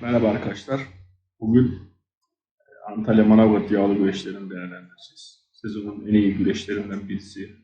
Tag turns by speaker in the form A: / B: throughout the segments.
A: Merhaba arkadaşlar. Bugün e, Antalya Manavgat yağlı güreşlerini değerlendireceğiz. Sezonun en iyi güreşlerinden birisi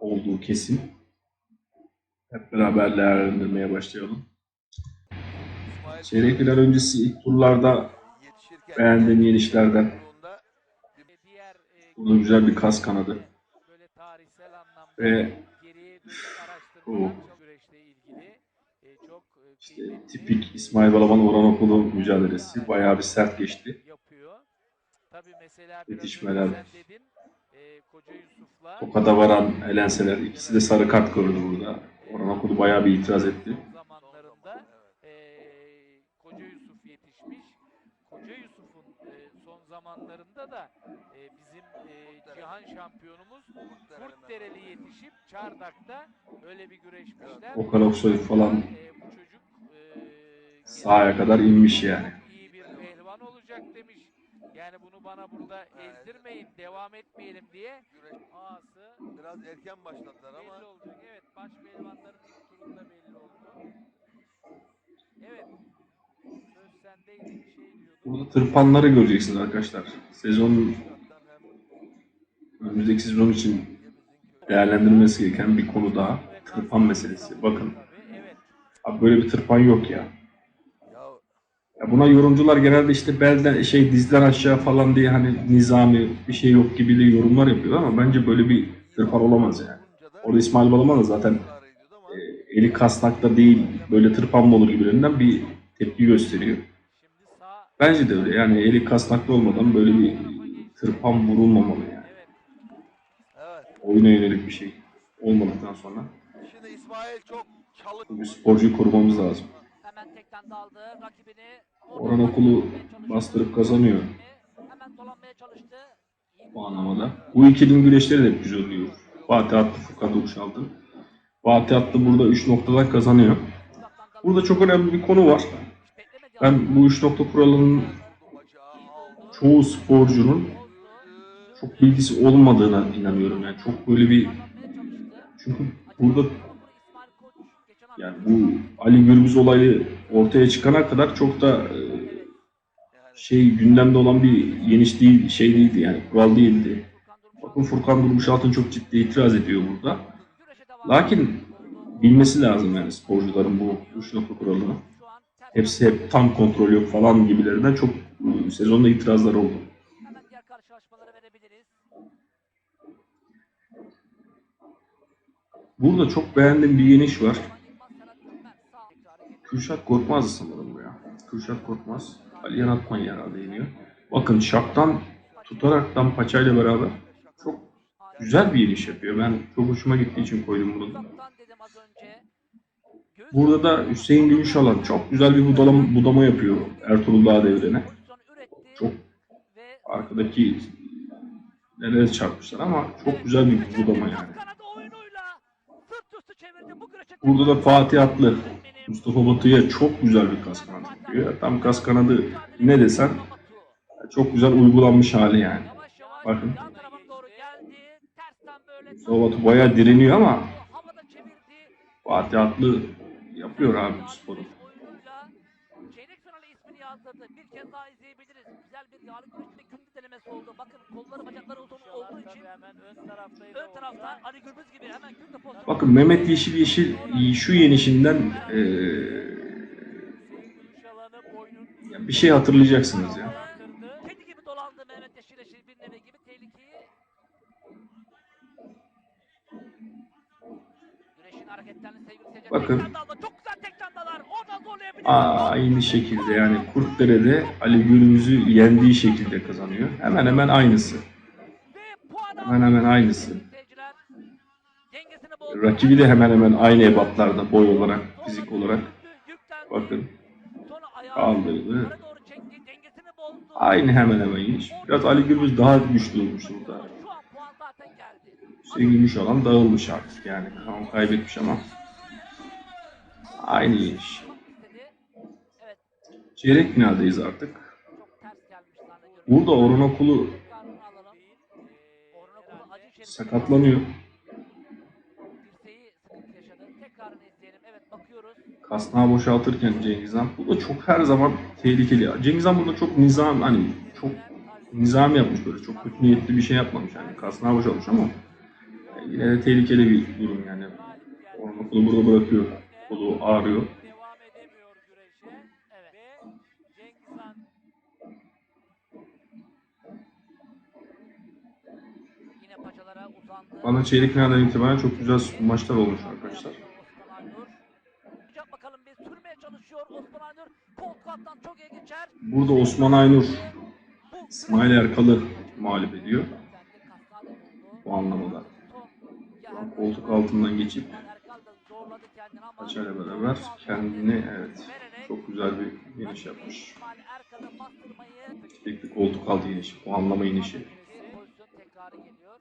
A: olduğu kesin. Hep beraber değerlendirmeye başlayalım. Çeyrek final öncesi ilk turlarda beğendiğim yenişlerden burada güzel bir kas kanadı. Ve
B: geriye dönük
A: o
B: araştırmalar çok güreşle ilgili e, çok e,
A: işte
B: kıymetli
A: tipik İsmail Balaban Orhan Okulu mücadelesi bayağı bir sert geçti.
B: Tabii mesela
A: Yetişmeler.
B: dedin e, Koca Yusuf'la
A: Tokada varan elenseler ikisi de sarı kart gördü burada. Orhan Okulu bayağı bir itiraz etti.
B: zamanlarında e, Koca Yusuf yetişmiş. Koca Yusuf'un e, son zamanlarında da e, bizim e, cihan şampiyonumuz Kurtdereli yetişip Çardak'ta öyle bir güreşmişler.
A: Okan Oksoy falan
B: E, bu çocuk
A: Sahaya kadar inmiş yani.
B: iyi bir pehlivan olacak demiş. Yani bunu bana burada ezdirmeyin, devam etmeyelim diye ağası
C: Biraz erken başladılar
B: belli
C: ama
B: olacak. Evet, baş pehlivanların ilk turunda belli oldu. Evet. Söz sendeydi, bir şey diyordun.
A: Burada tırpanları göreceksiniz arkadaşlar. Sezonun önümüzdeki sezon için değerlendirilmesi gereken bir konu daha. Tırpan meselesi. Bakın
B: Tabii, evet.
A: abi böyle bir tırpan yok ya. Buna yorumcular genelde işte belden şey dizden aşağı falan diye hani nizami bir şey yok gibi de yorumlar yapıyor ama bence böyle bir tırpan olamaz yani. Orada İsmail Balaban da zaten e, eli kasnakta değil böyle tırpan mı olur gibilerinden bir tepki gösteriyor. Bence de öyle yani eli kasnaklı olmadan böyle bir tırpan vurulmamalı yani. Oyuna yönelik bir şey olmadıktan sonra
C: Şimdi İsmail çok çalık.
A: bu sporcuyu korumamız lazım.
D: Hemen tekten daldı rakibini.
A: Orhan Okulu bastırıp kazanıyor
D: Hemen dolanmaya çalıştı.
A: Bu anlamada. Bu ikilinin güreşleri de güzel oluyor. Fatih Atlı Furkan Duruş aldı. Fatih Atlı burada 3 noktadan kazanıyor. Burada çok önemli bir konu var. Ben bu 3 nokta kuralının çoğu sporcunun çok bilgisi olmadığına inanıyorum. Yani çok böyle bir çünkü burada yani bu Ali Gürbüz olayı ortaya çıkana kadar çok da e, şey gündemde olan bir yeniş değil, şey değildi yani kural değildi. Bakın Furkan Durmuş Altın çok ciddi itiraz ediyor burada. Lakin bilmesi lazım yani sporcuların bu üç nokta kuralını. Hepsi hep tam kontrol yok falan gibilerinden çok e, sezonda itirazlar oldu. Burada çok beğendiğim bir yeniş var. Kürşat Korkmaz'dı sanırım bu ya. Kürşat Korkmaz. Ali Yanatman herhalde yeniyor. Bakın şaptan tutaraktan paçayla beraber çok güzel bir yeniş yapıyor. Ben çok hoşuma gittiği için koydum bunu. Burada da Hüseyin Gümüşalan çok güzel bir budama, budama yapıyor Ertuğrul Dağ devrene. Çok arkadaki nereye çarpmışlar ama çok güzel bir budama yani. Burada da Fatih Atlı Mustafa Batı'ya çok güzel bir kas kanadı yapıyor. Tam kas kanadı ne desen çok güzel uygulanmış hali yani. Bakın. Mustafa Batı bayağı direniyor ama. Fatih Atlı yapıyor abi sporu.
D: Yazdırdı. Bir kez daha izleyebiliriz. Güzel bir yağlı güreşte kündü denemesi oldu. Bakın kolları bacakları uzun olduğu için
B: hemen ön
D: tarafta Ali Gürbüz gibi hemen kündü pozisyonu.
A: Bakın Mehmet Yeşil Yeşil şu yenişinden ya bir şey hatırlayacaksınız ya.
D: Kedi gibi dolandı Mehmet Yeşil Yeşil bir nevi gibi tehlikeyi. Güreşin hareketlerini sevgili seyirciler.
A: Bakın. Aynı şekilde yani Kurtdere'de Ali Gürbüz'ü yendiği şekilde kazanıyor. Hemen hemen aynısı. Hemen hemen aynısı. Rakibi de hemen hemen aynı ebatlarda boy olarak, fizik olarak. Bakın kaldırdı. Aynı hemen hemen yeniş. Biraz Ali Gürbüz daha güçlü olmuş burada. Hüseyin Gümüşalan dağılmış artık yani. Tamam kaybetmiş ama. Aynı yeniş. Çeyrek finaldeyiz artık. Burada Orhan Okulu.
D: Orhan Okulu
A: sakatlanıyor. kasnağı boşaltırken Cengiz Han bu da çok her zaman tehlikeli. Cengiz Han burada çok nizam hani çok nizam yapmış böyle çok kötü niyetli bir şey yapmamış yani kasnağı boşaltmış ama yine de tehlikeli bir durum yani. Orman kolu burada bırakıyor. Kolu ağrıyor.
B: Devam edemiyor güreşe.
D: Evet.
B: Ve Cengiz Han
D: Yine paçalara uzandı.
A: Bana çeyrek finalden itibaren çok güzel maçlar olmuş arkadaşlar. Burada Osman Aynur İsmail Erkal'ı mağlup ediyor. Bu
D: ya
A: Koltuk altından geçip paçayla beraber kendini evet çok güzel bir iniş yapmış. Tekli koltuk altı inişi, bu anlama inişi.
D: bir pozisyon tekrarı geliyor.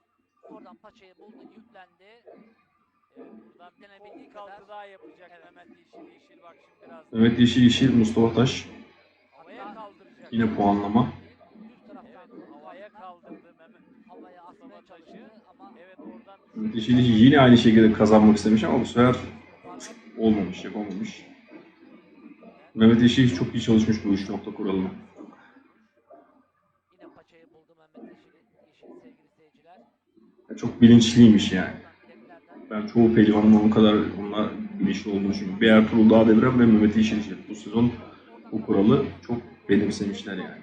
D: Oradan paçayı buldu, yüklendi.
B: evet, buradan
D: Denebildiği
B: bir
D: kadar.
B: daha yapacak Mehmet Yeşil. Yeşil bak şimdi biraz
A: Mehmet Yeşil Yeşil, Mustafa Taş
B: havaya kaldıracak.
A: yine puanlama.
B: Evet, havaya kaldırdı Mehmet.
D: havaya asmaya
B: Mustafa Taş'ı.
D: çalıştı ama
B: Evet oradan
A: Mehmet Yeşil Yeşil yine aynı şekilde kazanmak istemiş ama bu sefer olmamış, yapamamış. Mehmet Yeşil çok iyi çalışmış bu üç nokta kuralını.
D: yine paçayı buldu Mehmet Yeşil, Yeşil sevgili seyirciler.
A: Çok bilinçliymiş yani. Ben çoğu pehlivanın onun kadar onunla bilinçli olduğunu düşünüyorum. Bir Ertuğrul Dağdeviren ve Mehmet Yeşil Yeşil. Bu sezon bu kuralı çok benimsemişler yani.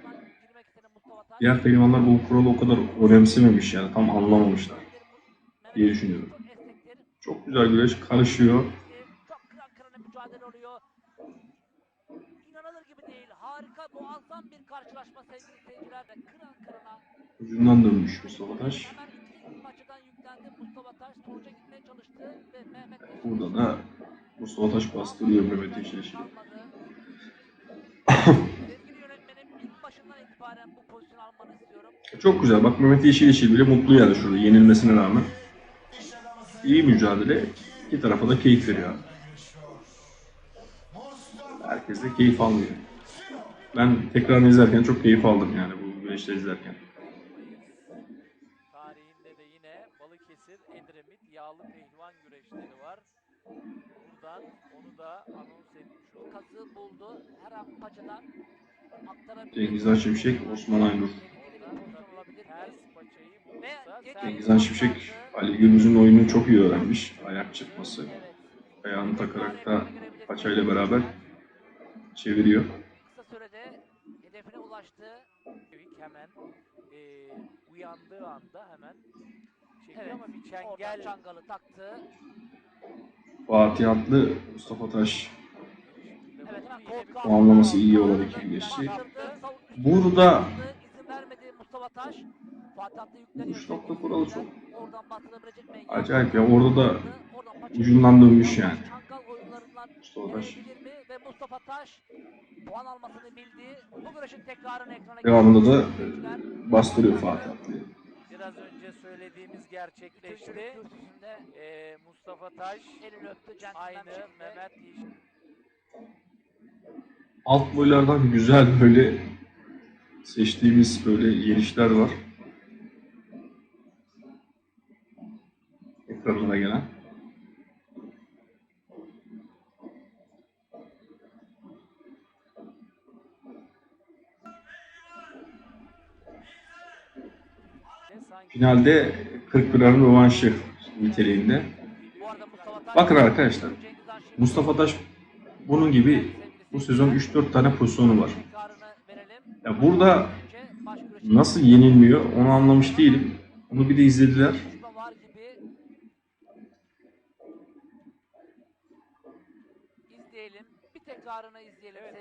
A: Diğer pehlivanlar bu kuralı o kadar önemsememiş yani tam anlamamışlar diye düşünüyorum.
D: Çok
A: güzel güreş karışıyor. Ucundan dönmüş Mustafa Taş.
D: İki maçıdan yüklendi Mustafa Taş. Sonuca gitmeye çalıştı ve Mehmet Yeşil
A: Burada da Mustafa Taş bastırıyor Mehmet Yeşil Yeşil'i.
D: kalmadı. Sevgili yönetmenim ilk başından itibaren bu pozisyonu almanı istiyorum.
A: Çok güzel. Bak Mehmet Yeşil Yeşil bile mutlu yani şurada yenilmesine rağmen. İyi mücadele. İki tarafa da keyif veriyor. Herkes de keyif alıyor. Ben tekrar izlerken çok keyif aldım yani bu güreşleri izlerken.
B: Buradan onu da anons etmiş olduk.
D: Kazı buldu. Her an paçadan aktarabilir.
A: Cengiz Han Şimşek, Osman Aynur.
D: Tehlikeli bir pozisyon olabilir.
B: Ters paçayı bulursa
D: Ve
B: sert
A: Cengiz Han Şimşek, Ali Gürbüz'ün oyununu çok iyi öğrenmiş. Ayak çıkması, ayağını takarak da paçayla beraber çeviriyor.
D: Kısa sürede hedefine ulaştı.
B: Hemen e, uyandığı anda hemen çekiyor
D: Evet.
B: ama bir çengel
D: çangalı taktı.
A: Fatih Atlı, Mustafa Taş. Puanlaması iyi olan iki geçti. Burada. Üç nokta kuralı çok acayip ya. Orada da ucundan dönmüş yani. Mustafa Taş. Devamında da e, bastırıyor Fatih Atlı'yı.
B: Biraz önce söylediğimiz gerçekleşti.
D: Kürsüsünde
B: E, Mustafa Taş
D: elini öptü. centilmen
B: aynı. Mehmet.
A: Alt boylardan güzel böyle seçtiğimiz böyle yenişler var. Ekranlara gelen. Finalde 41'lerin rövanşı niteliğinde. Bakın arkadaşlar, Mustafa Taş bunun gibi bu sezon 3-4 tane pozisyonu var. Ya burada nasıl yenilmiyor onu anlamış değilim. Onu bir de izlediler.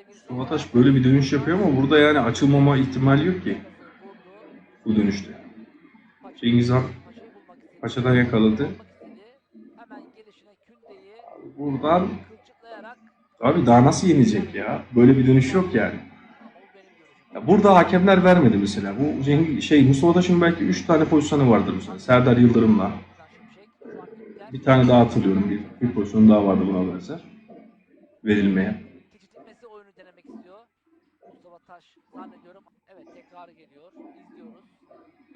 A: Mustafa Taş böyle bir dönüş yapıyor ama burada yani açılmama ihtimali yok ki bu dönüşte. Cengiz Han paçadan yakaladı. Buradan abi daha nasıl yenecek ya? Böyle bir dönüş yok yani. Ya burada hakemler vermedi mesela. Bu Cengiz şey Mustafa Taş'ın belki 3 tane pozisyonu vardır mesela. Serdar Yıldırım'la. Bir tane daha hatırlıyorum. Bir, bir pozisyon daha vardı buna benzer. Verilmeye.
D: Keçitilmesi oyunu denemek istiyor. Mustafa Taş zannediyorum. Evet tekrarı geliyor. İzliyoruz.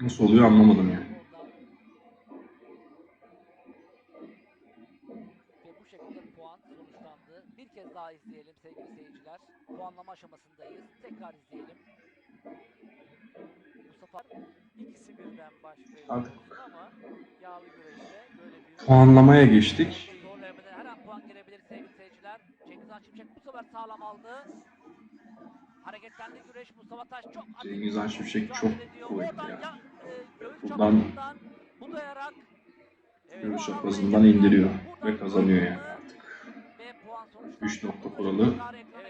A: Nasıl oluyor anlamadım yani.
D: Ve bu şekilde puan sonuçlandı. Bir kez daha izleyelim sevgili seyirciler. Puanlama aşamasındayız. Tekrar izleyelim. Mustafa
B: İkisi birden başlıyor
A: Artık
B: ama yağlı güreşte böyle bir
A: Puanlamaya geçtik.
D: zorlayamadı. Her an puan gelebilir sevgili seyirciler. Cengizhan Şimşek bu sefer sağlam aldı. Hareketlendi güreş. Mustafa Taş çok
A: Şimşek
D: mücadele
A: çok kuvvetli ya.
D: ya, e,
A: Buradan- Görüş çaprazından
D: almaya
A: indiriyor ve kazanıyor yani artık.
D: Ve puan sonuçlandı.
A: Üç nokta
D: Burada
A: kuralı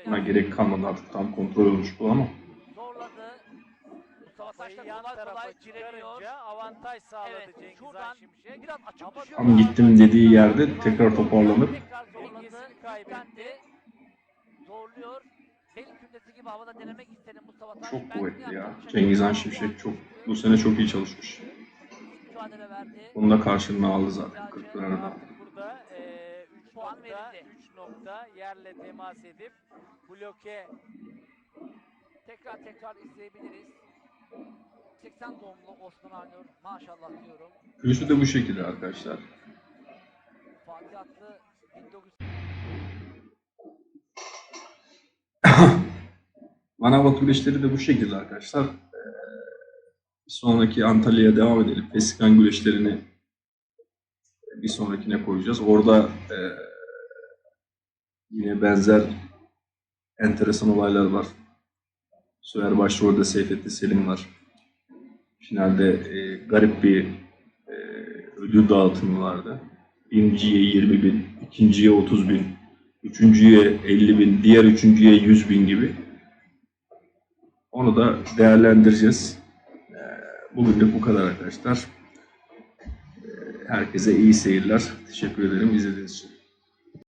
A: Buna gerek kalmadı artık tam kontrol olmuş bu ama.
D: Zorladı. Mustafa Taş da
B: Kafayı yan
D: kolay
B: tarafa
D: kolay direniyor.
B: çıkarınca avantaj sağladı
D: Evet,
B: Cengizhan
D: şuradan
B: Şimşek.
D: biraz açık
B: Ama
D: düşüyor.
A: Tam gittim dediği yerde tekrar toparlanıp.
D: Zorluyor. Bel kündesi gibi havada denemek istedi Mustafa Taş.
A: çok kuvvetli ya.
D: şey
A: Cengizhan. Şimşek çok bu sene çok iyi çalışmış.
D: mücadele verdi.
A: Bunun da karşılığını aldı zaten 40 lirada.
B: Artık burada eee 3
D: Puan
B: nokta,
D: verildi.
B: 3 nokta yerle temas edip bloke
D: Tekrar tekrar izleyebiliriz. 80 doğumlu Osman Aynur. Maşallah diyorum.
A: Güreşi de bu şekilde arkadaşlar.
D: Fatih Atlı 1900
A: Manavgat güreşleri de bu şekilde arkadaşlar. Ee, sonraki Antalya'ya devam edelim. Pesikan güreşlerini bir sonrakine koyacağız. Orada e, yine benzer enteresan olaylar var. Süher başrolde Seyfettin Selim var. Finalde e, garip bir e, ödül dağıtımı vardı. Birinciye 20 bin, ikinciye 30 bin, üçüncüye 50 bin, diğer üçüncüye 100 bin gibi. Onu da değerlendireceğiz. Ee, Bugünlük bu kadar arkadaşlar. Ee, Herkese iyi seyirler. Teşekkür ederim izlediğiniz için.